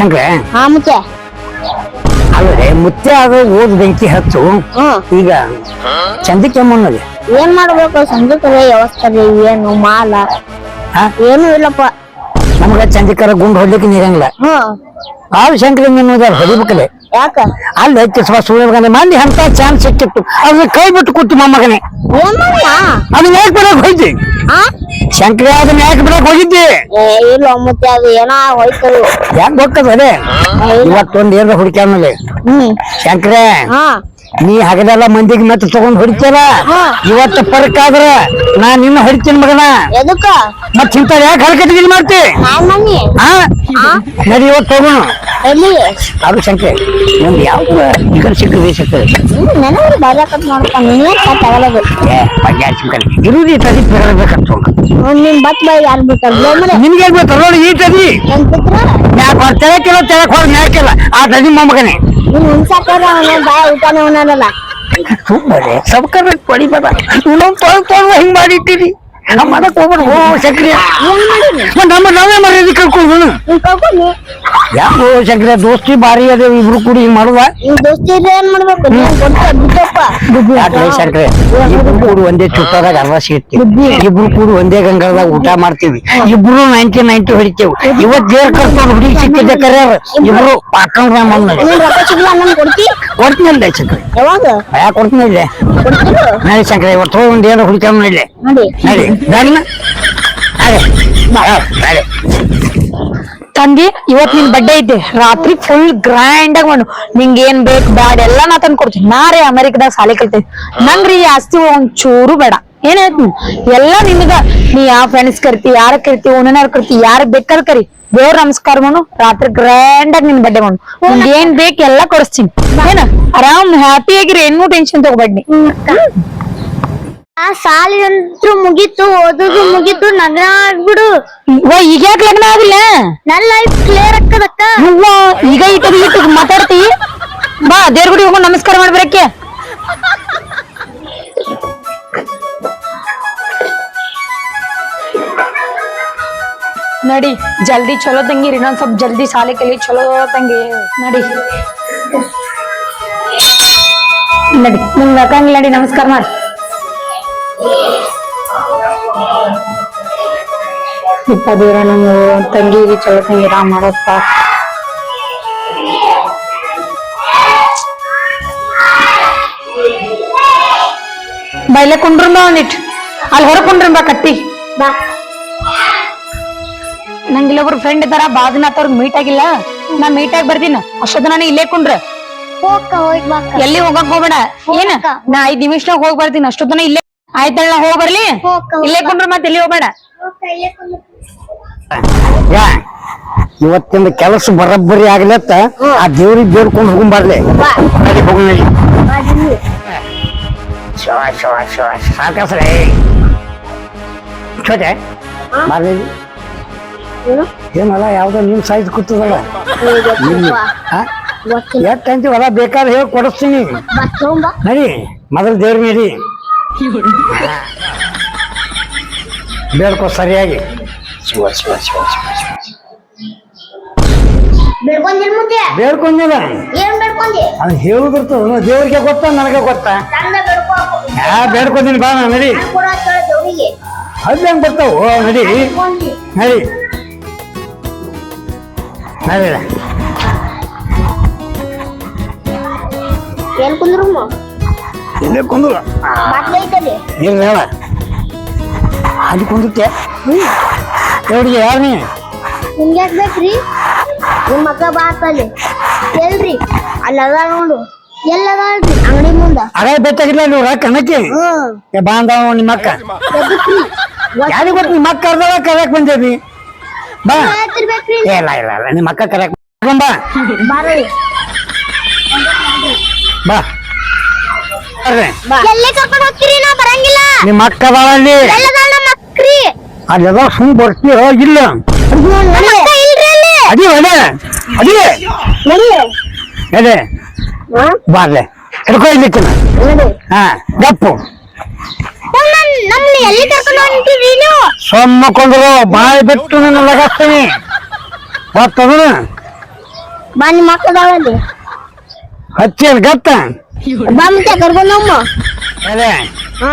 ಶಂಕ್ರ? ಹಾ ಮುತ್ತೆ ಅಲ್ಲದೆ ಮುತ್ತೆ ಅದು ಓದ್ ಬೆಂಕಿ ಹಚ್ಚು ಈಗ ಚಂದಿಕೆ ಮುನ್ನದೆ ಏನ್ ಮಾಡ್ಬೇಕು? ಸಂಜೆ ವ್ಯವಸ್ಥೆ ಏನು ಮಾಲ? ಏನು ಇಲ್ಲಪ್ಪ. ನಮ್ಗ ಚಂದಿಕರ ಗುಂಡ್ ಹೊಡ್ಲಿಕ್ಕೆ ನೀರಂಗಿಲ್ಲ. ಆ ಶಂಕರ ಹೊಡಿಬೇಕಲ್ಲ. ಹೊಡಿಬೇಕಲೆ ಯಾಕ? ಅಲ್ಲಿ ಕಿಸ್ವ ಸುಳ್ಳು ಮಗನೆ ಮಂದಿ ಅಂತ ಚಾನ್ಸ್ ಸಿಕ್ಕಿತ್ತು. ಅದನ್ನ ಕೈ ಬಿಟ್ಟು ಕೊಟ್ಟು ಮೊಮ್ಮಗನೇ. ಅದನ್ನ ಯಾಕೆ ಬರೋಕ್ ಹೋಯ್ತಿ? ಶಂಕರ ಅದನ್ನ ಯಾಕೆ ಬಿಡಕ್ ಹೋಗಿದ್ದಿ? ಏ ಇಲ್ಲ ಮತ್ತೆ ಅದು ಏನೋ ಹೋಯ್ತು ಯಾಕೆ ಗೊತ್ತದ ಅದೇ? ಇವತ್ತೊಂದ್ ಏನ್ರ ಹುಡುಕ್ಯಾನಲೆ ಹ್ಮ್. ಶಂಕರ ಹಾ. ನೀ ಹಗಲೆಲ್ಲ ಮಂದಿಗೆ ಮತ್ತೆ ತಗೊಂಡ್ ಹೊಡಿತಾರ ಇವತ್ತ ಆದ್ರ ನಾ ನಿನ್ನ ಹೊಡಿತೀನಿ ಮಗನ. ಎದಕ್ಕ? ಮತ್ ಇಂತ ಯಾಕೆ ಹರಕಟ್ಟಿಗೆ ಮಾಡ್ತಿ? ನಡಿ ಇವತ್ತು ಹೋಗೋಣ. ಎಲ್ಲಿ ಶಂಕರ ಒಂದ್ ಯಾವ ಈಗ ಸಿಕ್ಕದೆ ಸಿಕ್ಕದೆ ನನಗೆ ಬರ್ಯಾಕತ್ ನೋಡಪ್ಪ ನೀನೇ ತಗೊಳ್ಳೋದು ಏ ಪಂಜಾಬ್ ಶಂಕರ ಇರುದಿ ತದಿ ಬೆರಬೇಕಂತ ನಿನ್ ಬತ್ ಬಾಯಿ ಯಾರು ಬಿಟ್ಟಲ್ಲ ನಿಮ್ಗೆ ನೋಡಿ ಈ ತದಿ. ಮ್ಯಾಕ್ ಹೊರ ತೆಳಕಿಲ್ಲ ತೆಳಕ್ ಹೊರ ಮ್ಯಾಕಿಲ್ಲ ಆ ತದಿ ಮೊಮ್ಮಗನೇ ನೀನ್ ಹುಣ್ಸಾಕರ ಅವನ ಬಾಯ ಊಟನೇ ಉಣ್ಣಲ್ಲ ಸುಮ್ಮನೆ ಸಬ್ಕರ್ ಪಡಿ ಬದ ಇನ್ನೊಂದು ಹಿಂಗ್ ಮಾಡಿಟ್ಟಿರಿ ಮಾಡಕ್ ಹೋಗ್ಬೇಡ. ಓ ಮಾಡಿನಿ ನಮ್ಮ ನಾವೇ ಮರ್ಯಾದೆ ಕಳ್ಕೊಂಡು ಯಾಕೋ ದೋಸ್ತಿ ಬಾರಿ ಅದ ಇಬ್ರು ಕೂಡಿ ಹಿಂಗ್ ಮಾಡುವ ದೋಸ್ತಿ ಏನ್ ಮಾಡ್ಬೇಕು? ಬಿದ್ದಪ್ಪ. ಇಬ್ರು ಕೂಡಿ ಒಂದೇ ಚುಟ್ಟದಾಗ ಅರ್ಧ ಸಿಗ್ತೀವಿ ಇಬ್ರು ಕೂಡಿ ಒಂದೇ ಗಂಗಾಳದಾಗ ಊಟ ಮಾಡ್ತೀವಿ. ಇಬ್ರು ನೈನ್ಟಿ ನೈನ್ಟಿ ಹೊಡಿತೇವೆ. ಇವತ್ ದೇವ್ರ ಕರ್ಕೊಂಡು ಹುಡುಗಿ ಸಿಕ್ಕಿದ್ದೆ ಕರ್ಯಾರ ಇಬ್ರು ಪಾಕಂದ್ರ ಕೊಡ್ತೀನಲ್ಲ ಶಂಕರ ಯಾವಾಗ? ಯಾಕೆ ಕೊಡ್ತೀನಿಲ್ಲ ಕೊಡ್ತಿರು? ನಡಿ ಶಂಕರ ಇವತ್ತು ಹೋಗಿ ಒಂದ್ ಏನೋ ನೋಡಿ ನಡಿ ಬೇಡ ಅದೇ ನಡಿ. ತಂಗಿ ಇವತ್ ನಿನ್ ಬಡ್ಡೆ ಇದ್ದೆ ರಾತ್ರಿ ಫುಲ್ ಗ್ರ್ಯಾಂಡ್ ಆಗಿ ಮಾಡು. ನಿಂಗೆ ಏನ್ ಬೇಕು ಬ್ಯಾಡ ಎಲ್ಲಾ ನಾ ತಂದ್ ಕೊಡ್ತೀನಿ. ನಾರೇ ಅಮೆರಿಕದಾಗ ಸಾಲಿ ಕಲ್ತೇನೆ. ನಂಗ್ರಿ ಈ ಆಸ್ತಿ ಒಂದ್ ಚೂರು ಬೇಡ ಏನಾಯ್ತು ಎಲ್ಲ ನಿಮಗ ನೀ ಯಾವ ಫ್ರೆಂಡ್ಸ್ ಕರಿತಿ ಯಾರ ಕರಿತಿ ಓನರ್ ಕರಿತಿ ಯಾರ ಬೇಕಾರ್ ಕರಿ. ದೇವ್ರ ನಮಸ್ಕಾರ ಮಾಡು. ರಾತ್ರಿ ಗ್ರ್ಯಾಂಡ್ ಆಗಿ ನಿನ್ ಬಡ್ಡೆ ಮಾಡು. ನಿಂಗ್ ಏನ್ ಬೇಕು ಎಲ್ಲ ಕೊಡಿಸ್ತೀನಿ. ಏನ? ಆರಾಮ್ ಹ್ಯಾಪಿ ಆಗಿರಿ. ಏನೂ ಟೆನ್ಷನ್ ತಗೋಬೇಡಿ ಆ ಸಾಲಿನಂತ್ರು ಮುಗೀತು ಓದೋದು ಮುಗೀತು ನಗ್ನ ಆಗ್ಬಿಡು. ಓ ಈಗ ಯಾಕೆ ಲಗ್ನ ಆಗಿಲ್ಲ? ನನ್ನ ಲೈಫ್ ಕ್ಲಿಯರ್ ಆಗ್ತದಕ್ಕ. ಅವ್ವ, ಈಗ ಇಟ್ಟು ಇಟ್ಟು ಮಾತಾಡ್ತಿ. ಬಾ ದೇವ್ರ ಗುಡಿ ಹೋಗೋ ನಮಸ್ಕಾರ ಮಾಡ್ಬರಕ್ಕೆ. ನಡಿ ಜಲ್ದಿ ಚಲೋ ತಂಗಿ ಇನ್ನೊಂದ್ ಸ್ವಲ್ಪ ಜಲ್ದಿ ಸಾಲಿ ಕಲಿ ಚಲೋ ತಂಗಿ. ನಡಿ. ನಡಿ ನಿಮ್ಗೆ ಅಕ್ಕಂಗಿಲ್ಲ ನಡಿ ನಮಸ್ಕಾರ ಮಾಡಿ. ಇಪ್ಪದೇರ ನಮ್ಮ ತಂಗಿಗೆ ಚಲೋ ತಂಗಿ ರಾಮ್ ಮಾಡಪ್ಪ ಬೈಲೆ ಕುಂಡ್ರಂಬ ಒಂದಿಟ್ ಅಲ್ಲಿ ಹೊರ ಕುಂಡ್ರಂಬ ಕಟ್ಟಿ. ಬಾ. ನಂಗೆ ಇಲ್ಲೊಬ್ರು ಫ್ರೆಂಡ್ ಇದಾರ ಅವ್ರಿಗೆ ಮೀಟ್ ಆಗಿಲ್ಲ. ನಾ ಮೀಟ್ ಆಗಿ ಬರ್ತೀನಿ. ಅಷ್ಟೊತ್ತ ನಾನು ಇಲ್ಲೇ ಕುಂಡ್ರ. ಎಲ್ಲಿ ಹೋಗಕ್ ಹೋಗ್ಬೇಡ. ಏನ? ನಾ ಐದ್ ನಿಮಿಷನಾಗ ಹೋಗಿ ಬರ್ತೀನಿ. ಅಷ್ಟೊತ್ತನ ಇಲ್ಲೇ ಆಯ್ತಲ್ಲ ನಾ ಹೋಗ್ ಬರ್ಲಿ ಇಲ್ಲೇ ಕುಂಡ್ರ ಮತ್ತೆ ಎಲ್ಲಿ ಹೋಗ್ಬೇಡ. ಯಾ ಇವತ್ತಿಂದ ಕೆಲಸ ಬರಬ್ಬರಿ ಆಗ್ಲತ್ತ ಆ ದೇವ್ರಿಗೆ ಬೇಡ್ಕೊಂಡು ಹೋಗ್ಬರ್ಲಿ ನಡಿ ಹೋಗ್ ಸಾಕಸ್ರೆ ಚೋಟೆ ಮಾರ್ಲಿ ಏನಲ್ಲ ಯಾವ್ದೋ ನಿಮ್ ಸೈಜ್ ಕೂತದಲ್ಲ. ಎಷ್ಟು ಅಂತೀವಲ್ಲ ಬೇಕಾದ್ರೆ ಹೇಳಿ ಕೊಡಿಸ್ತೀನಿ. ನಡಿ ಮೊದಲು ದೇವ್ರ ನಡಿ ಬೇಡ್ಕೊ ಸರಿಯಾಗಿ. ಶಿವ ಶಿವ ಶಿವ ಬೇಡ್ಕೊಂಡಿಲ್ಲ ಅದು ಹೇಳುದಿರ್ತದ ದೇವ್ರಿಗೆ ಗೊತ್ತಾ ನನಗೆ ಗೊತ್ತಾ? ಯಾ ಬೇಡ್ಕೊತೀನಿ ಬಾ ನಡಿ. ಅಲ್ಲಿ ಹೆಂಗ್ ಬರ್ತಾವ? ನಡಿ. ನಡಿ. ನಡಿ ಏನ್ ಕುಂದ್ರಮ್ಮ ಇಲ್ಲೇ ಕುಂದ್ರ. ಏನ್ ಹೇಳ ಅಲ್ಲಿ ಕುಂದುತ್ತೆ ದೇವ್ರಿಗೆ ಯಾರು ನೀ? ನಿಮ್ಗೆ ಯಾಕೆ ಬೇಕ್ರಿ? ನಿಮ್ಮ ಮಕ್ಕ ಬಾತಲ್ಲಿ ಎಲ್ರಿ? ಅಲ್ಲಿ ಅದ ನೋಡು. ಎಲ್ಲದ ಅಂಗಡಿ ಮುಂದ. ಅದೇ ಬೇಕಾಗಿಲ್ಲ ನೀವು ರೊಕ್ಕ ಅನ್ನಕ್ಕೆ ಬಾಂಧವ ನಿಮ್ಮ ಅಕ್ಕ. ಯಾರಿಗೆ ಗೊತ್ತು ನಿಮ್ಮ ಅಕ್ಕ ಅರ್ಧ ಕರೆಯಕ್ ಬಂದೇವಿ? ಬಾ. ಇಲ್ಲ ಇಲ್ಲ ಇಲ್ಲ. ನಿಮ್ಮ ಅಕ್ಕ ಕರೆಯಕ್ ಬಾ. ಬಾ. ನಿಮ್ಮ ಅಕ್ಕ ಬಾಳ ಅಲ್ಲಿ ಎಲ್ಲದಾಳ ನಮ್ಮ ಅಕ್ರಿ ಅಲ್ಲೆಲ್ಲ ಸುಮ್ ಬರ್ತೀರೋ ಇಲ್ಲ. ನಮ್ಮ ಅಕ್ಕ ಇಲ್ರಿ ಅಲ್ಲಿ. ಅದಿ ಅದೇ. ಅದಿ. ನಡಿ. ಅದೇ ಹಾ? ಬಾರ್ಲೆ. ಹಿಡ್ಕೊ ಇಲ್ಲಿಕ್ಕಿನ ಗಪ್ಪು. ಸೊಮ್ಮ ಬಾಯಿ ಬಿಟ್ಟು ನಿನ್ನ ಲಗಾಸ್ತೀನಿ. ಗೊತ್ತದ ಬಾ ನಿಮ್ಮ ಮಕ್ಕಳಲ್ಲಿ ಹಚ್ಚಿ ಗತ್ತ? ಬಾ ಮತ್ತೆ ಕರ್ಕೊಂಡು ಹೋಮ್ಮ ಅದೇ. ಹಾ.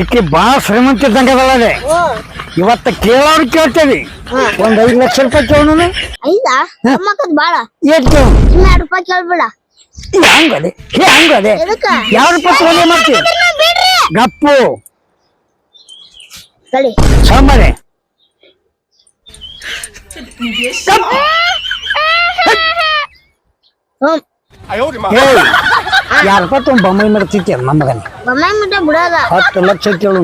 ಈಕಿ ಭಾಳ ಶ್ರೀಮಂತ ಇದ್ದಂಗ ಅದೇ. ಇವತ್ತ ಕೇಳೋರು ಕೇಳ್ತೇವಿ. ಒಂದ್ ಐದು ಲಕ್ಷ ರೂಪಾಯಿ ಕೇಳೋನು. ಐದಾ? ನಮ್ಮಕ್ಕದ್ ಬಾಳ. ಏಟ್ ಕೇಳು ಇನ್ನ ಎರಡು ರೂಪಾಯಿ ಕೇಳ್ಬೇಡ. ಹಂಗದೆ ಹೇ ಹಂಗದೆ ಯಾವ ರೂಪಾಯಿ ತಗೊಂಡೆ ಮಾಡ್ತೀವಿ ಗಪ್ಪು. ಕಳಿ ಸಾಂಬಾರೆ ಯಾರ ರೂಪಾಯಿ ತಗೊಂಡ್ ಬೊಮ್ಮೈ ಮಾಡ್ತಿದ್ಯ ನಮ್ಮ ಮಗನ ಬೊಮ್ಮಾಯಿ ಮುಟ್ಟ ಬಿಡೋದ ಹತ್ತು ಲಕ್ಷ ಕೇಳು.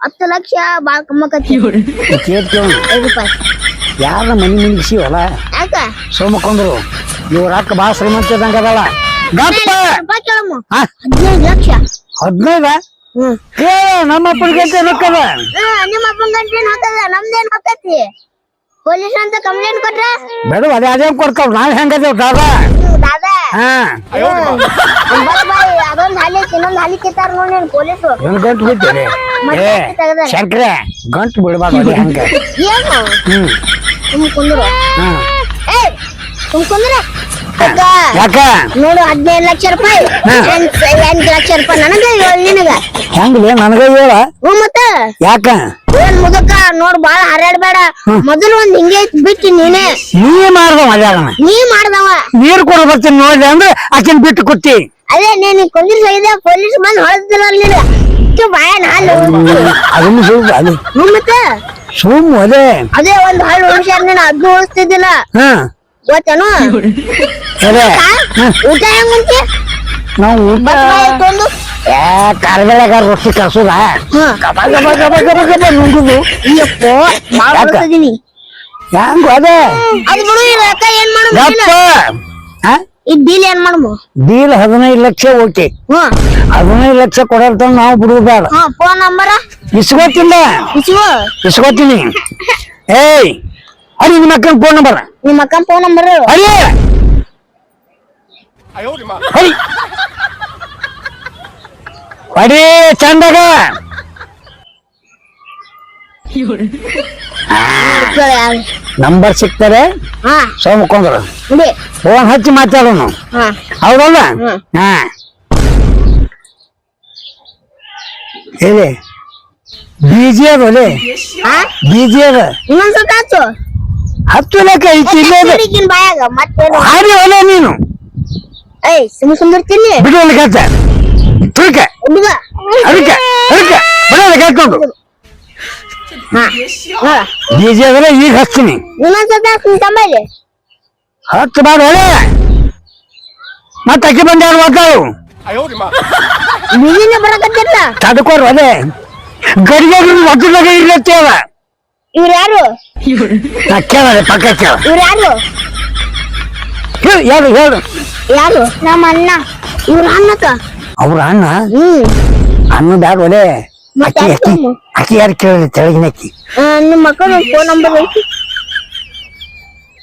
ಹತ್ತು ಲಕ್ಷ ಬಾಳ ಕಮ್ಮಕತ್ತಿ ಕೇಳು. ಐದು ರೂಪಾಯಿ. ಯಾರ ಮನಿ ಮುಗಿಸಿವಲ್ಲ ಯಾಕ? ಸೋಮಕೊಂಡ್ರು ಇವ್ರ ಅಕ್ಕ ಬಾಳ ಶ್ರೀಮಂತ ಇದ್ದಂಗ ಅದಾಳ. ಗಪ್ಪ! ರೂಪಾಯಿ ಕೇಳಮ್ಮ. ಹಾ? ಹದಿನೈದು ಲಕ್ಷ. ಹದಿನೈದ? ಹ್ಮ್. ನಮ್ಮ ರೊಕ್ಕದ ಅಪ್ಪನ ಗಂಟೆ ಹಾಕದ? ನಮ್ದೇನ್ ಹಾಕತಿ? ಪೊಲೀಸ್ ಅಂತ ಕಂಪ್ಲೇಂಟ್ ಕೊಟ್ರ ಬೇಡ ಅದೇ ಅದೇ ಕೊಡ್ತಾವ್ ನಾವ್ ಹೆಂಗದೇವ್ ದಾದ ಹ್ಮ್, ದಾದಾ ಹಾ ಬಸ್ ಬಾಯ್ ಅದೊಂದ್ ಹಾಲಿ ಇನ್ನೊಂದ್ ಹಾಲಿ ಕಿತ್ತಾರ ನೋಡಿ ನೀನ್ ಪೊಲೀಸು ಏನ್ ಗಂಟು ಬಿಡ್ತೇನೆ ಏ ಶಂಕ್ರೆ ಗಂಟು ಬಿಡ್ಬಾರ್ದು ಅದೇ ಹಂಗ ಏನು ಹ್ಮ್ ಸುಮ್ ಕುಂದ್ರು ಹಾ ಏ ಸುಮ್ ಕುಂದ್ರ ಅಕ್ಕ ಯಾಕ? ನೋಡು ಹದಿನೈದು ಲಕ್ಷ ರೂಪಾಯಿ. ಎಂಟ್ ಲಕ್ಷ ರೂಪಾಯಿ ನನಗ ಏಳ್ ನಿನಗ. ಹೆಂಗ್ಲಿ? ನನಗ ಹೇಳ. ಹ್ಞೂ ಮತ್ತ. ಯಾಕ? ಏನ್ ಮುದಕ್ಕ ನೋಡ್ ಬಾಳ ಹರಡ್ಬೇಡ. ಮೊದಲು ಒಂದ್ ಹಿಂಗೆ ಬಿಟ್ಟು ನೀನೇ. ನೀ ಮಾಡ್ದವ ನೀ ಮಾಡ್ದವ. ನೀರ್ ಕೊಡ ಬರ್ತೀನಿ ನೋಡ್ರಿ ಅಂದ್ರೆ ಆಕಿನ್ ಬಿಟ್ಟು ಕೊಟ್ಟಿ. ಅದೇ ನೀನ್ ಪೊಲೀಸ್ ಇದೆ ಪೊಲೀಸ್ ಬಂದ್ ಹೊಡೆದಿಲ್ಲ ನೀನು ಇಷ್ಟು ಬಾಯ ಹಾಲು ಅದನ್ನು ಸುಳ್ಳು ಅದು. ಹ್ಞೂ ಮತ್ತ. ಸುಮ್ ಅದೇ. ಅದೇ ಒಂದ್ ಹಾಳು ಉಳಿಸ್ಯಾರ ನೀನ್ ಅದು ಉಳಿಸ್ತಿದ್ದಿಲ್ಲ. ಹಾ. ಗೊತ್ತೇನು? ಅದೇ? ಊಟ ನಾವು ಊಟ ಒಂದು ಏ ಕಾರ್ಬೇಳಗ ರೊಟ್ಟಿ ಕಳ್ಸುದ. ಗಬ ಗಬ ಗಬ ಗಬ ಗಬ ನುಂಗುದು. ಅಯ್ಯಪ್ಪ ಬಾಳ ಯಾಕ? ಉಳಿಸಿದೀನಿ ಹೆಂಗ್ ಅದೇ? ಅದ್ ಬಿಡು ಈ ರೊಕ್ಕ ಏನ್ ಗಪ್ಪ. ಹಾ? ಈ ಡೀಲ್ ಏನ್ ಮಾಡಮ್ಮ ಡೀಲ್ ಹದಿನೈದು ಲಕ್ಷ ಓಕೆ ಹ್ಮ್ ಹದಿನೈದು ಲಕ್ಷ ಕೊಡೋರ್ತ ನಾವು ಬಿಡುದು ಬೇಡ ಹಾ ಫೋನ್ ನಂಬರ? ಇಸ್ಕೋತಿಲ್ಲ ಇಸುವ ಇಸ್ಕೋತೀನಿ. ಏಯ್ ಅರಿ ನಿಮ್ಮ ಅಕ್ಕನ ಫೋನ್ ನಂಬರ್ ನಿಮ್ಮ ಅಕ್ಕನ ಫೋನ್ ನಂಬರ್ ಅರಿ ಹರಿ ಅಡಿ ಚಂದಾಗ. ನಂಬರ್ ಸಿಗ್ತಾರೆ ಹಾ. ಸೋಮಕೊಂಡ್ರು ಫೋನ್ ಹಚ್ಚಿ ಮಾತಾಡೋನು ಹಾ. ಹೌದಲ್ಲ? ಹಾ. ಹೇಳಿ. ಬೀಜಿ ಅದ ಬಿಜಿ ಅದ. ಇನ್ನೊಂದ್ ಸ್ವಲ್ಪ ಹತ್ತು ಲೆಕ್ಕ ಐತಿ ಇಲ್ಲೇ ಅದ. ಹುಡುಗಿನ್ ಬಾಯಾಗ ಮತ್ತೇನು ಹಾರಿ ಒಲೆ ನೀನು. ಏಯ್ ಸುಮ್ ಸುಂದರ್ ತಿನ್ನಿ. ಬಿಡು ಒಂದು ಕತ್ತ ತುಳ್ಕ. ಹುಡುಗ ಅದಕ್ಕೆ ಅದಕ್ಕೆ. ಬಿಡೋದು ಕಟ್ಕೊಂಡು ಹಾ. ಬೀಜಿ ಈಗ ಹಚ್ತೀನಿ. ಇನ್ನೊಂದ್ ಹತ್ತು ಬಾರ ಹೊಳೆ ಮತ್ತೆ ಅಕ್ಕಿ ಬಂದ ಯಾರು ಮಾತಾಡು ಬಿಜಿನ ಬರಕತ್ತಿರ್ಲ. ತಡ್ಕೋರು ಅದೇ ಗಡಿಗೆ ಒತ್ತದಾಗ ಇರ್ಲತ್ತೇವ? ಇವ್ರು ಯಾರು? ಕೇಳ ಪಕ್ಕ ಕೇಳ ಇವ್ರು ಯಾರು? ಹೇಳು ಹೇಳು ಹೇಳು. ಯಾರು? ನಮ್ಮ ಅಣ್ಣ ಇವ್ರ ಅಣ್ಣಕ ಅವ್ರ ಅಣ್ಣ? ಹ್ಮ್. ಅಣ್ಣ ಬ್ಯಾಡ ಒಲೆ. ಅಕ್ಕಿ ಅಕ್ಕಿ? ಅಕ್ಕಿ ಯಾರು ಕೇಳಿದ್ರೆ ತೆಳಗಿನ ಅಕ್ಕಿ? ನಿಮ್ಮ ಮಕ್ಕಳು ಫೋನ್ ನಂಬರ್ ಐತಿ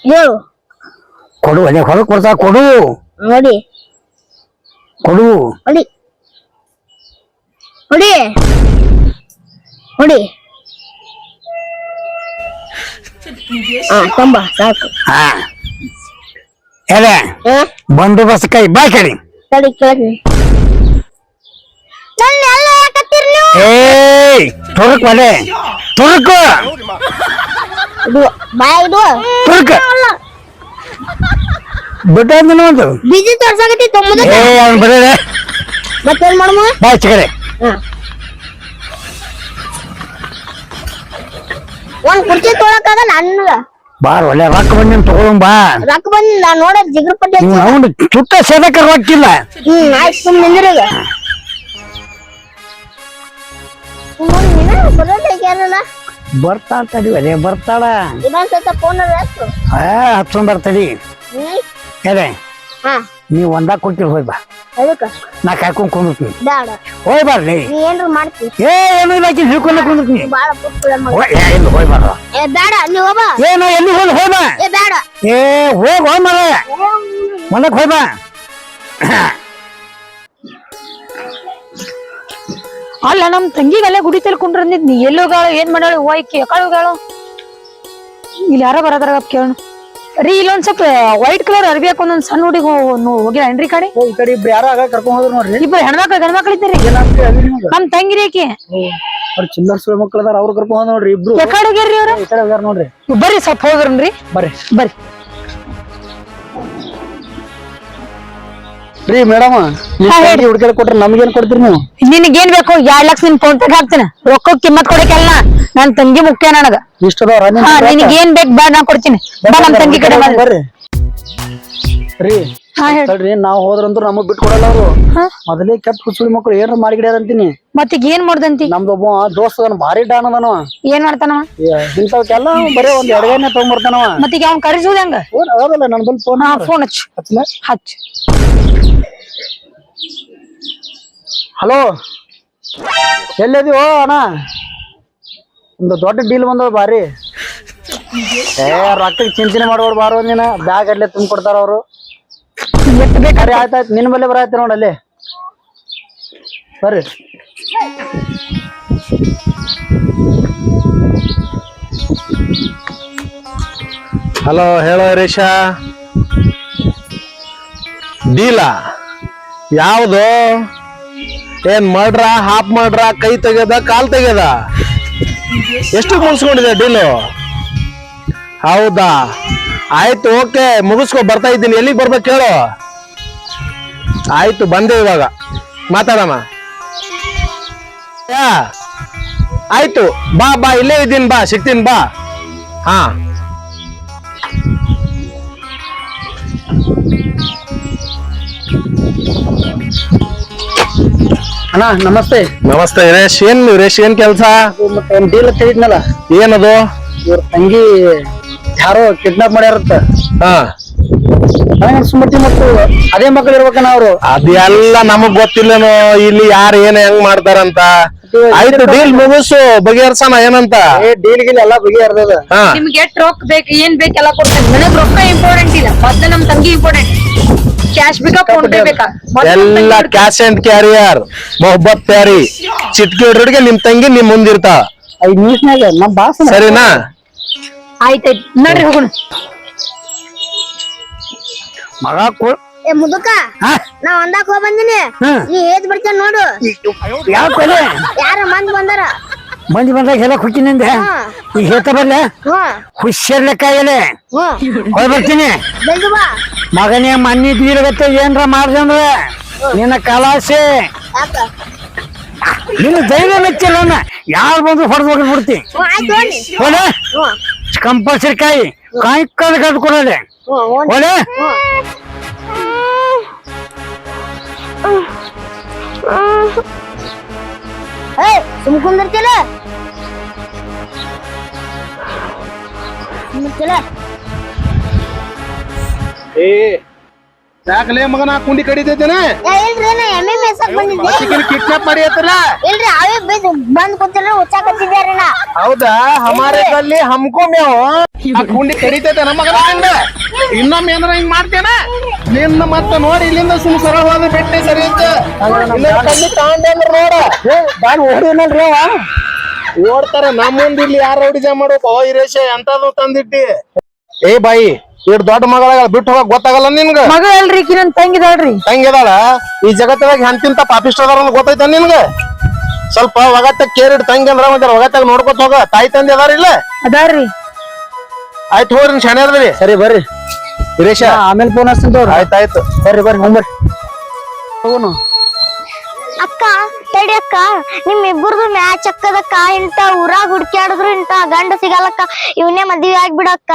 ಹೇಳು. ಕೊಡು ಒಲೆ ಹೊರಗೆ ಕೊಡ್ತಾ ಕೊಡು. ನೋಡಿ ಕೊಡು. ಹೊಡಿ. ಹೊಡಿ. ಹೊಡಿ. ತಂಬ ಸಾಕು. ಹಾ. ಹಾ? ಬಂದೋಬಸ್ತ್ ಕೈ ಬಾ ಕಡಿ. ತಡಿ ನನ್ನ ಎಲ್ಲ ಯಾಕತ್ತೀರಿ ನೀವು? ಏಯ್ ತುರುಕ್ ಒಲೆ ತುರುಕು. ಇದು ಬಾಯ ಇದು? ತುರುಕ್. ಬಿಟ್ಟು ಒಂದು. ಬಿಜಿ ತೋರ್ಸಾಕತ್ತಿ ತೊಂಬದ ಏ ಅವ್ನು ಬರೇ. ಮತ್ತೇನ್ ಮಾಡಮ್ಮ ಬಾ ಚಿಕಡೆ ಹಾ. ಒಂದ್ ಕುರ್ಚಿ ತೊಳಕಾಗಲ್ಲ ಅನ್ನಗ ಬಾರ್ ಒಳ್ಳೆ ರೊಕ್ಕ ಬಂದಿ ತಗೊಳಂ ಬಾ. ರೊಕ್ಕ ಬಂದ್ ನಾ ನೋಡ ಜಿಗ್ರ ಪಟ್ಟಿ ಹಚ್ಚಿ. ಅವನು ಚುಟ್ಟ ಸೇದಕ ರೊಕ್ಕಿಲ್ಲ. ಹ್ಮ್ ಆಯ್ತು ಸುಮ್ ನಿಂದ್ರೀಗ ಬರೋಲ್ಲ ಬರ್ತಾ ತಡಿ ಒಲೆ ಬರ್ತಾಳ. ಇನ್ನೊಂದ್ ಸತ ಫೋನ್ ಆ ಹಚ್ಚೊಂಡ್ ಬರ್ತಡಿ. ಹ್ಮ್. ಹಾ. ನೀ ಒಂದಾಗ ಕೊಟ್ಟಿರ್ ಹೋಯ್ ಬಾ. ಅದಕ್ಕ? ನಾ ಕಾಯ್ಕೊಂಡ್ ಕುಂದಿರ್ತೀನಿ. ಬ್ಯಾಡ. ಹೋಯ್ ಬರ್ರಿ ನೀ. ಏನ್ರ ಮಾಡ್ತಿ? ಏ ಏನು ಇಲ್ಲ ಆಕಿ ಹಿಡ್ಕೊಂಡ ಕುಂದಿರ್ತೀನಿ. ಬಾಳ ಪುಟ್ಟ ಮಗ. ಹೋಯ್ ಏ ಇಲ್ಲಿ ಹೋಯ್ ಬಾರ ಏ ಬ್ಯಾಡ ನೀ ಹೋಗ ಏನು ಎಲ್ಲಿ ಹೋಗಿ ಹೋಯ್ ಬಾ. ಏ ಬ್ಯಾಡ. ಏ ಹೋಗ್ ಹೋಯ್ ಮರ ಒಂದಕ್ ಹೋಯ್ ಬಾ. ಅಲ್ಲ ನಮ್ ತಂಗಿಗೆ ಅಲ್ಲೇ ಗುಡಿ ನೀ ಎಲ್ಲೋಗಾಳು ಏನ್ ಮಾಡಾಳು ಹೋಯ್ಕಿ ಯಾಕಾಳು ಹೋಗಾಳು ಇಲ್ಲಿ ಯಾರೋ ಬರೋದ್ರಾಗ ಕೇಳೋಣ. ರೀ ಇಲ್ಲೊಂದ್ ಸ್ವಲ್ಪ ವೈಟ್ ಕಲರ್ ಅರ್ಬಿ ಹಾಕೊಂಡ್ ಒಂದ್ ಸಣ್ಣ ಹುಡುಗ ಹೋಗಿಲ್ಲ ಏನ್ರಿ ಕಡೆ? ಓ, ಈ ಕಡೆ ಇಬ್ರು ಯಾರ ಆಗ ಕರ್ಕೊಂಡ್ ಹೋದ್ರು ನೋಡ್ರಿ. ಇಬ್ರು ಹೆಣ್ಮಕ್ಳು ಗಂಡ್ಮಕ್ಳು ಇದ್ದೀರಿ? ಏನಾಗ್ತದೆ ಅಲ್ಲಿ ನಿಮ್ಗೆ? ನಮ್ ತಂಗಿರಿ ಆಕಿ. ಅವ್ರ ಚಿಲ್ಲರ್ ಸುಳ್ಳು ಮಕ್ಳು ಅದಾರ ಅವ್ರು ಕರ್ಕೊಂಡ್ ಹೋದ್ ನೋಡ್ರಿ ಇಬ್ರು. ಯಾಕಡೆ ಹೋಗ್ಯಾರ್ರಿ ಅವ್ರ? ಈ ಕಡೆ ಹೋಗ್ಯಾರ ನೋಡ್ರಿ. ಬರ್ರಿ ಸ್ವಲ್ಪ ಹೋಗ್ರನ್ರಿ. ಬರ್ರಿ. ಬರ್ರಿ. ರೀ ಮೇಡಮ್ ಹೇಳ್ರಿ. ಹುಡುಗಿಯರ್ ಕೊಟ್ರೆ ನಮ್ಗೇನ್ ಕೊಡ್ತೀರಿ ನೀವು? ನಿನಗೇನ್ ಬೇಕು? ಎರಡ್ ಲಕ್ಷ ನಿನ್ ಫೋನ್ ಪೇಗ್ ಹಾಕ್ತೀನಿ. ರೊಕ್ಕ ಕಿಮ್ಮತ್ ಕೊಡಕ್ಕೆಲ್ಲ ನನ್ ತಂಗಿ ಮುಖ್ಯ ನನಗ. ಇಷ್ಟ ಅದಾವ್ರ ನಿಮ್ ಹಾ ಹತ್ರ? ನಿನಗೇನ್ ಬೇಕು ಬೇಡ ನಾ ಕೊಡ್ತೀನಿ. ಬಾ ನಮ್ ತಂಗಿ ಕಡೆ ಬರ್ರಿ. ರೀ ಹಾ ಹೇಳಿ ತಡ್ರಿ ನಾವ್ ಹೋದ್ರಂತೂ ನಮಗ್ ಬಿಟ್ ಕೊಡಲ್ಲ ಅವ್ರು. ಮೊದಲೇ ಕೆಟ್ಟ ಹುಚ್ಚುಳಿ ಮಕ್ಳು ಏನ್ರ ಮಾಡಿಗಿಡ್ಯಾರ ಅಂತೀನಿ ಮತ್ತೀಗ ಏನ್ ಮಾಡ್ದಂತಿ? ನಮ್ದು ಒಬ್ಬ ದೋಸ್ತ ಅದನ್ ಭಾರಿ ಡಾನ್ ಅದನ ಏನ್ ಮಾಡ್ತಾನವ? ಇಂಥವಕ್ಕೆಲ್ಲ ಬರೀ ಒಂದ್ ಎಡಗೈನೆ ತಗೊಂಡ್ಬರ್ತಾನವ ಮತ್ತೀಗ ಅವ್ನ್ ಕರೆಸುದ ಹೆಂಗ? ಅದಲ್ಲ ನನ್ ಬಲ್ ಫೋನ್ ಫೋನ್ ಹಚ್ಚು. ಹಚ್ಚು. ಹಲೋ ಎಲ್ಲಿದೀವೋ ಅಣ್ಣ? ಒಂದು ದೊಡ್ಡ ಡೀಲ್ ಬಂದವ ಬಾರಿ. ಏ ರೊಕ್ಕಕ್ಕೆ ಚಿಂತನೆ ಮಾಡ್ಬೋದು ಬಾರೋ ನೀನ. ಬ್ಯಾಗ್ ಅಲ್ಲೇ ತುಂಬ ಕೊಡ್ತಾರ ಅವರು. ಎಷ್ಟ್ ಆಯ್ತಾಯ್ತು. ನಿನ್ ಬಲ್ಲೆ ಬರಾಯ್ತು ನೋಡಿ ಅಲ್ಲಿ. ಬರ್ರಿ. ಹಲೋ ಹೇಳೋ ರೇಷಾ ಡೀಲಾ ಯಾವುದು? ಏನ್ ಮಾಡ್ರ? ಹಾಫ್ ಮಾಡ್ರ? ಕೈ ತೆಗೆದ ಕಾಲ್ ತೆಗೆದ ಎಷ್ಟು ಮುಗಿಸ್ಕೊಂಡಿದೆ ಡೀಲು? ಹೌದಾ? ಆಯ್ತು, ಓಕೆ. ಮುಗಿಸ್ಕೊ, ಬರ್ತಾ ಇದ್ದೀನಿ. ಎಲ್ಲಿಗೆ ಬರ್ಬೇಕು ಹೇಳು ಆಯ್ತು, ಬಂದೆ ಇವಾಗ. ಮಾತಾಡೋಣ ಆಯ್ತು, ಬಾ ಬಾ, ಇಲ್ಲೇ ಇದ್ದೀನಿ, ಬಾ, ಸಿಗ್ತೀನಿ, ಬಾ. ಹಾ. ಅಣ್ಣ ನಮಸ್ತೆ. ನಮಸ್ತೆ ವೀರೇಶ್ ಏನ್ ವೀರೇಶ್ ಏನ್ ಕೆಲ್ಸ? ಮತ್ತೆ ಡೀಲ್ ತೆಗಿದ್ನಲ್ಲ. ಏನದು? ಇವ್ರ ತಂಗಿ ಯಾರೋ ಕಿಡ್ನಾಪ್ ಮಾಡ್ಯಾರತ್ತ ಹಾ. ಸುಮತಿ ಮತ್ತು ಅದೇ ಮಕ್ಳು ಇರ್ಬೇಕಣ್ಣ ಅವ್ರು. ಅದೆಲ್ಲ ನಮಗ್ ಗೊತ್ತಿಲ್ಲನೋ? ಇಲ್ಲಿ ಯಾರು ಏನ್ ಹೆಂಗ್ ಮಾಡ್ತಾರಂತ? ಆಯ್ತು ಡೀಲ್ ಮುಗಿಸು ಬಗೆಹರ್ಸಣ ಏನಂತ? ಏ ಡೀಲ್ ಗಿಲ್ ಎಲ್ಲ ಬಗೆಹರ್ದದ. ಹಾ. ನಿಮ್ಗೆ ಎಷ್ಟ್ ರೊಕ್ಕ ಬೇಕು ಏನ್ ಬೇಕೆಲ್ಲ ಎಲ್ಲ ಕೊಡ್ತೇನೆ. ನನಗ್ ರೊಕ್ಕ ಇಂಪಾರ್ಟೆಂಟ್ ಇಲ್ಲ. ಮೊದ್ಲು ನಮ್ ತಂಗಿ ಇಂಪಾರ್ಟೆಂಟ್ ಕ್ಯಾಶ್ ಬೇಕಾ ಫೋನ್ ಪೇ ಬೇಕಾ? ಎಲ್ಲ ಕ್ಯಾಶ್ ಅಂಡ್ ಕ್ಯಾರಿಯರ್ ಮೊಹಬ್ಬತ್ ಪ್ಯಾರಿ ಚಿಟ್ಕಿ ಹುಡ್ರಿಗೆ ನಿಮ್ ತಂಗಿ ನಿಮ್ ಮುಂದಿರ್ತಾ. ಐದ್ ನಿಮಿಷನಾಗ ನಮ್ ಬಾಸ್ ಸರಿನಾ? ಆಯ್ತಾಯ್ತು. ನಡ್ರಿ ಹೋಗೋಣ. ಮಗ ಕೊ ಏ ಮುದುಕ ಹಾ? ನಾ ಒಂದಾಕ್ ಹೋಗ್ ಬಂದಿನಿ. ನೀ ಏತ್ ಬರ್ತೇನೆ ನೋಡು. ಯಾವ ಕೊಲೆ ಯಾರ ಮಂದಿ ಬಂದಾರ? ಮಂದಿ ಬಂದಾಗ ಎಲ್ಲ ಖುಷಿನಿಂದ ಹಾ. ಈಗ ಹೇಳ್ತ ಬರ್ಲೆ? ಹ್ಮ್. ಹುಷಾರ್ಲೆಕ್ಕ ಎಲೆ. ಹ್ಮ್. ಹೋಗಿ ಬರ್ತೀನಿ. ಜಲ್ದಿ ಬಾ. ಮಗನೇ ಮಣ್ಣಿ ಬೀಳಗತ್ತೆ ಏನ್ರ ಮಾಡ್ದೆ ನಿನ್ನ ಕಲಾಸೆ. ನಿನ್ನ ಧೈರ್ಯ ಮೆಚ್ಚಿಲ್ಲ ಯಾರು ಬಂದ್ರು ಹೊಡೆದು ಹೋಗಿ ಬಿಡ್ತಿ. ಹ್ಮ್ ಕಂಪಲ್ಸರಿ ಕಾಯಿ ಕಾಯಿ ಕಲ್ ಕದ್ ಕೊಡಲೆ ಹ್ಮ್ ಹೋಗಿ ಹೋಲೆ ಏ ಮಗ ನಾ ಕುಂಡಿ ಕಡಿತೈತೇನ? ಏ ಇಲ್ರಿ ನಾ ಎಮ್ಮೆ ಮೇಸಕ್ ಬಂದಿದ್ದೆ. ಕಿಡ್ನಾಪ್ ಮಾಡಿ ಐತಲ್ಲ ಇಲ್ರಿ ಅವೇ ಬಂದ್ ಕೂತಿಲ್ಲ ಹುಚ್ಚಾಕತ್ತಿದ್ಯಾರ ನಾ. ಹೌದಾ? ಹಮಾರೆ ಕಲ್ಲಿ ಹಮ್ಕೋ ಮೇವು ಕುಂಡಿ ಕಡಿತೈತೆ ನಮ್ಮ ಮಗನ ಹಂಗ ಇನ್ನೊಮ್ಮೆ ಏನಾರ ಹಿಂಗ್ ಮಾಡ್ತೇನ? ನಿನ್ನ ಮತ್ತೆ ನೋಡಿ ಇಲ್ಲಿಂದ ಸುಮ್ ಸರಳ ಹೋದ ಬೆಟ್ಟೆ ಸರಿ ಕಲ್ಲಿ ತಗೊಂಡೆ ಅಂದ್ರ ನೋಡ. ಏ ಬಾಳ್ ಓಡಿನಲ್ರಿ ಅವ? ಓಡ್ತಾರ ನಮ್ಮ ಮುಂದ್ ಇಲ್ಲಿ ಯಾರ ರೌಡಿ ಮಾಡೋ ಮಾಡ್ಬೇಕು ಓ ಹಿರೇಶ ಎಂತದು ತಂದಿಟ್ಟಿ. ಏ ಬಾಯಿ ಇಡ್ ದೊಡ್ಡ ಮಗಳ ಬಿಟ್ಟು ಹೋಗಕ್ ಗೊತ್ತಾಗಲ್ಲ ನಿನ್ಗ. ಮಗಳ ಅಲ್ರಿ ಈಕಿ ನನ್ ತಂಗಿದಾಳ್ರಿ ತಂಗಿದಾಳ ಈ ಜಗತ್ತದಾಗ ಹೆಂತಿಂತ ಪಾಪಿಸ್ಟ್ ಅದಾರ ಅಂತ ಗೊತ್ತೈತ ನಿನ್ಗ? ಸ್ವಲ್ಪ ಒಗತ್ತ ಕೇರಿ ತಂಗಿ ಅಂದ್ರ ಒಂದ್ ಒಗತ್ತಾಗ ನೋಡ್ಕೊತ ಹೋಗ. ತಾಯಿ ತಂದೆ ಅದಾರ ಇಲ್ಲ? ಅದಾರ್ರಿ. ಆಯ್ತು ಹೋಗ್ರಿ ಶಾನೆ ಅದ್ರಿ. ಸರಿ ಬರ್ರಿ. ಹಿರೇಶ ಆಮೇಲೆ ಫೋನ್ ಹಚ್ತೀನಿ ಆಯ್ತು ಆಯ್ತಾಯ್ತು ಬರ್ರಿ ಬರ್ರಿ ಮುಂಬರ್ರಿ ಹೋಗೋನು. ಅಕ್ಕ ತಡಿ ಅಕ್ಕ. ನಿಮ್ ಇಬ್ಬರದು ಮ್ಯಾಚ್ ಅಕ್ಕದಕ್ಕ ಇಂತ ಊರಾಗ ಹುಡ್ಕ್ಯಾಡಿದ್ರು ಇಂತ ಗಂಡ ಸಿಗಲ್ಲಕ್ಕ. ಇವನೇ ಮದ್ವಿ ಆಗ್ಬಿಡಕ್ಕ.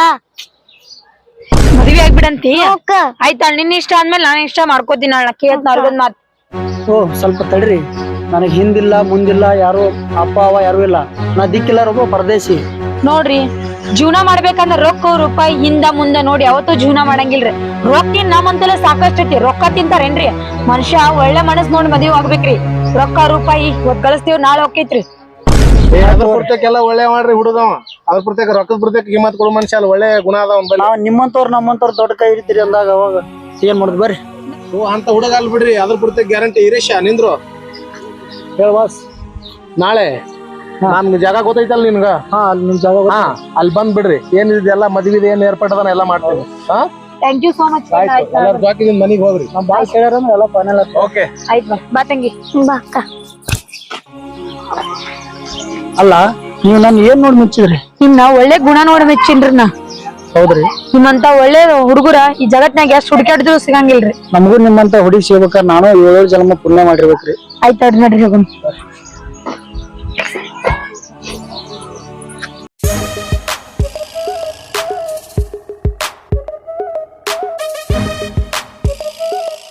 ಮದ್ವಿ ಆಗ್ಬಿಡಂತಿ? ಆಯ್ತಾ ನಿನ್ನ ಇಷ್ಟ ಆದ್ಮೇಲೆ ನಾನು ಇಷ್ಟ ಮಾಡ್ಕೋತೀನಿ ಅಣ್ಣ ಕೇಳ್ತ ಅವ್ರಿಗೊಂದ್ ಮಾತ್. ಓ ಸ್ವಲ್ಪ ತಡ್ರಿ. ನನಗ್ ಹಿಂದಿಲ್ಲ ಮುಂದಿಲ್ಲ ಯಾರು ಅಪ್ಪ ಅವ ಯಾರು ಇಲ್ಲ. ನಾ ದಿಕ್ಕಿಲ್ಲ ರೊಬ್ಬ ಪರದೇಶಿ. ನೋಡ್ರಿ ಜೀವನ ಮಾಡ್ಬೇಕಂದ್ರ ರೊಕ್ಕ ರೂಪಾಯಿ ಹಿಂದ ಮುಂದ ನೋಡಿ ಯಾವತ್ತೂ ಜೀವನ ಮಾಡಂಗಿಲ್ರಿ. ರೊಕ್ಕ ನಮ್ಮಂತಲ ಸಾಕಷ್ಟು ಐತಿ ರೊಕ್ಕ ತಿಂತಾರೇನ್ರಿ? ಮನುಷ್ಯ ಒಳ್ಳೆ ಮನಸ್ ನೋಡಿ ಮದುವೆ ಆಗ್ಬೇಕ್ರಿ. ರೊಕ್ಕ ರೂಪಾಯಿ ಇವತ್ ಗಳಿಸ್ತೀವ್ ನಾಳೆ ಹೋಕೈತ್ರಿ ಅದ್ರ ಎಲ್ಲಾ ಒಳ್ಳೆ ಮಾಡ್ರಿ ಹುಡುಗವ ಅದ್ರ ಪ್ರತ್ಯೇಕ ರೊಕ್ಕದ ಪ್ರತ್ಯೇಕ ಕಿಮ್ಮತ್ ಕೊಡು ಮನುಷ್ಯ ಅಲ್ಲಿ ಒಳ್ಳೆ ಗುಣ ಅದ ಅವ್ನ್ ನಾವ್ ನಿಮ್ಮಂತವ್ರು ನಮ್ಮಂತವ್ರು ದೊಡ್ಡ ಕೈ ಹಿಡಿತೀರಿ ಅಂದಾಗ ಅವಾಗ ಏನ್ ಮಾಡುದು? ಬರ್ರಿ. ಓ ಅಂತ ಹುಡುಗ ಅಲ್ಲಿ ಬಿಡ್ರಿ. ಅದ್ರ ಪ್ರತ್ಯೇಕ ಗ್ಯಾರಂಟಿ ಹಿರೇಶ ನಿಂದ್ರು. ಹೇಳ ಬಾಸ್ ನಾಳೆ ನನ್ ಜಾಗ ಗೊತ್ತೈತಲ್ಲ ನಿನ್ಗ? ಹಾ ಅಲ್ಲಿ ನಿಮ್ ಜಾಗ ಹಾ ಅಲ್ಲಿ ಬಂದ್ ಬಿಡ್ರಿ. ಏನ್ ಇದೆಲ್ಲ ಮದ್ವಿದ ಏನ್ ಏರ್ಪಾಟದನ ಎಲ್ಲ ಮಾಡ್ತೀನಿ. ಹಾ? ಥ್ಯಾಂಕ್ ಯು ಸೋ ಮಚ್ ಎಲ್ಲಾರು ಜಾಕಿದಿಂದ ಮನಿಗ್ ಹೋಗ್ರಿ. ನಮ್ ಬಾಳ್ ಕೇಳ್ಯಾರ ಎಲ್ಲ ಫೈನಲ್ ಓಕೆ ಆಯ್ತು ಬಾ ಬಾ ತಂಗಿ. ಬಾ ಅಕ್ಕ ಅಲ್ಲ ನೀವು ನನ್ ಏನ್ ನೋಡಿ ಮುಚ್ಚಿದ್ರಿ? ನಿಮ್ನ ಒಳ್ಳೆ ಗುಣ ನೋಡಿ ಮೆಚ್ಚಿನ್ರಿ ನಾ ಹೌದ್ರಿ. ನಿಮ್ಮಂತ ಒಳ್ಳೆ ಹುಡುಗರ ಈ ಜಗತ್ನಾಗ ಎಷ್ಟ್ ಹುಡುಕಾಡಿದ್ರು ಸಿಗಂಗಿಲ್ರಿ. ನಮಗೂ ನಿಮ್ಮಂತ ಹುಡುಗಿ ಸಿಗ್ಬೇಕಾರ ನಾನು ಏಳು ಜನ್ಮ ಪುಣ್ಯ ಮಾಡಿರ್ಬೇಕ್ರಿ. ಆಯ್ತು ನೋಡ್ರಿ ನಡ್ರಿ ಹೋಗೋಣ